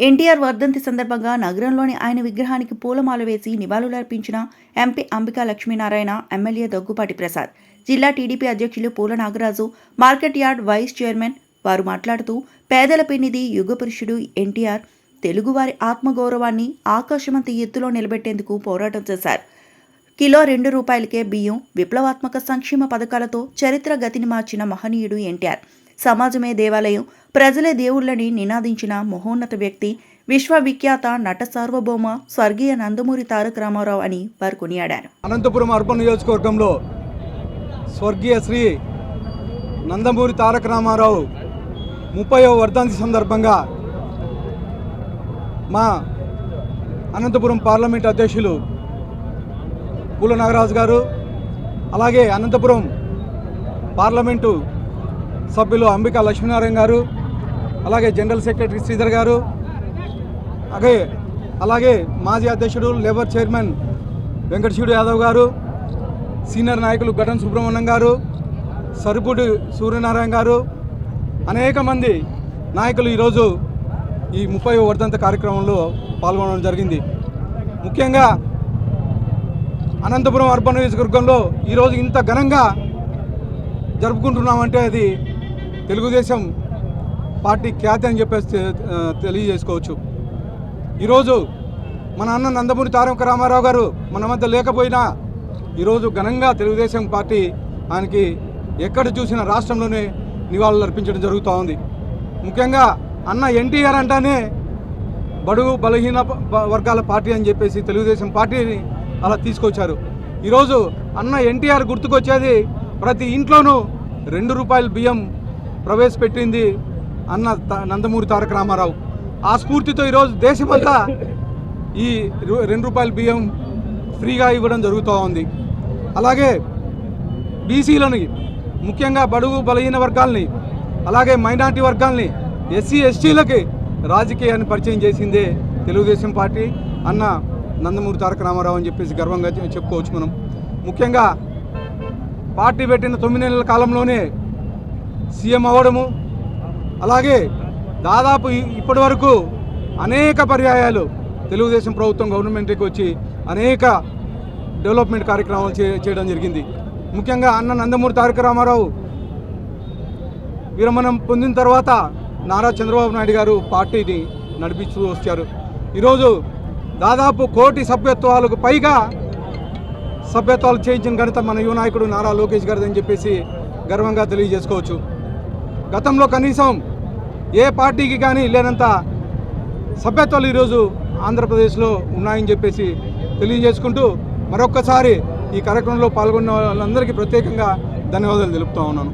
ఎన్టీఆర్ వర్ధంతి సందర్భంగా నగరంలోని ఆయన విగ్రహానికి పూలమాల వేసి నివాళులర్పించిన ఎంపీ అంబికా లక్ష్మీనారాయణ ఎమ్మెల్యే దగ్గుపాటి ప్రసాద్. జిల్లా టీడీపీ అధ్యక్షులు Poola Nagaraju market yard vice chairman వారు మాట్లాడుతూ పేదల పెన్నిది యుగపురుషుడు ఎన్టీఆర్ తెలుగువారి ఆత్మగౌరవాన్ని ఆకాశమంత ఎత్తులో నిలబెట్టేందుకు పోరాటం చేశారు. కిలో రెండు రూపాయలకే బియ్యం విప్లవాత్మక సంక్షేమ పథకాలతో చరిత్ర గతిని మార్చిన మహనీయుడు ఎన్టీఆర్. సమాజమే దేవాలయం. ప్రజలే దేవుళ్ళని నినాదించిన మహోన్నత వ్యక్తి విశ్వవిఖ్యాత నట సార్వభౌమ స్వర్గీయ నందమూరి తారక రామారావు అని వారు కొనియాడారు. అనంతపురం అర్బన్ నియోజకవర్గంలో స్వర్గీయ శ్రీ నందమూరి తారక రామారావు ముప్పైవ వర్ధంతి సందర్భంగా మా అనంతపురం పార్లమెంట్ అధ్యక్షులు పూల నాగరాజు గారు అలాగే అనంతపురం పార్లమెంటు సభ్యులు అంబికా లక్ష్మీనారాయణ గారు అలాగే జనరల్ సెక్రటరీ శ్రీధర్ గారు అలాగే అలాగే మాజీ అధ్యక్షుడు లేబర్ చైర్మన్ వెంకటశివుడు యాదవ్ గారు సీనియర్ నాయకులు ఘటన్ సుబ్రహ్మణ్యం గారు సరుపుడి సూర్యనారాయణ గారు అనేక మంది నాయకులు ఈరోజు ఈ ముప్పై వర్ధంత కార్యక్రమంలో పాల్గొనడం జరిగింది. ముఖ్యంగా అనంతపురం అర్బన్ నియోజకవర్గంలో ఈరోజు ఇంత ఘనంగా జరుపుకుంటున్నామంటే అది తెలుగుదేశం పార్టీ ఖ్యాతి అని చెప్పేసి తెలియజేసుకోవచ్చు. ఈరోజు మన అన్న నందమూరి తారక రామారావు గారు మన మధ్య లేకపోయినా ఈరోజు ఘనంగా తెలుగుదేశం పార్టీ ఆయనకి ఎక్కడ చూసిన రాష్ట్రంలోనే నివాళులు అర్పించడం జరుగుతూ ఉంది. ముఖ్యంగా అన్న ఎన్టీఆర్ అంటేనే బడుగు బలహీన వర్గాల పార్టీ అని చెప్పేసి తెలుగుదేశం పార్టీని అలా తీసుకొచ్చారు. ఈరోజు అన్న ఎన్టీఆర్ గుర్తుకొచ్చేది ప్రతి ఇంట్లోనూ రెండు రూపాయల బియ్యం ప్రవేశపెట్టింది అన్న త- నందమూరి తారక రామారావు. ఆ స్ఫూర్తితో ఈరోజు దేశమంతా ఈ రెండు రూపాయల బియ్యం ఫ్రీగా ఇవ్వడం జరుగుతూ ఉంది. అలాగే బీసీలని ముఖ్యంగా బడుగు బలహీన వర్గాల్ని అలాగే మైనార్టీ వర్గాల్ని ఎస్సీ ఎస్టీలకి రాజకీయాన్ని పరిచయం చేసిందే తెలుగుదేశం పార్టీ అన్న నందమూరి తారక రామారావు అని చెప్పేసి గర్వంగా చెప్పుకోవచ్చు మనం. ముఖ్యంగా పార్టీ పెట్టిన తొమ్మిది నెలల కాలంలోనే సీఎం అవ్వడము అలాగే దాదాపు ఇప్పటి వరకు అనేక పర్యాయాలు తెలుగుదేశం ప్రభుత్వం గవర్నమెంట్కి వచ్చి అనేక డెవలప్మెంట్ కార్యక్రమాలు చే చేయడం జరిగింది. ముఖ్యంగా అన్న నందమూరి తారక రామారావు విరమణం పొందిన తర్వాత నారా చంద్రబాబు నాయుడు గారు పార్టీని నడిపిస్తూ వచ్చారు. ఈరోజు దాదాపు కోటి సభ్యత్వాలకు పైగా సభ్యత్వాలు చేయించిన ఘనత మన యువ నాయకుడు నారా లోకేష్ గారిదని చెప్పేసి గర్వంగా తెలియజేసుకోవచ్చు. గతంలో కనీసం ఏ పార్టీకి కానీ లేనంత సభ్యత్వాలు ఈరోజు ఆంధ్రప్రదేశ్లో ఉన్నాయని చెప్పేసి తెలియజేసుకుంటూ మరొక్కసారి ఈ కార్యక్రమంలో పాల్గొన్న వాళ్ళందరికీ ప్రత్యేకంగా ధన్యవాదాలు తెలుపుతా ఉన్నాను.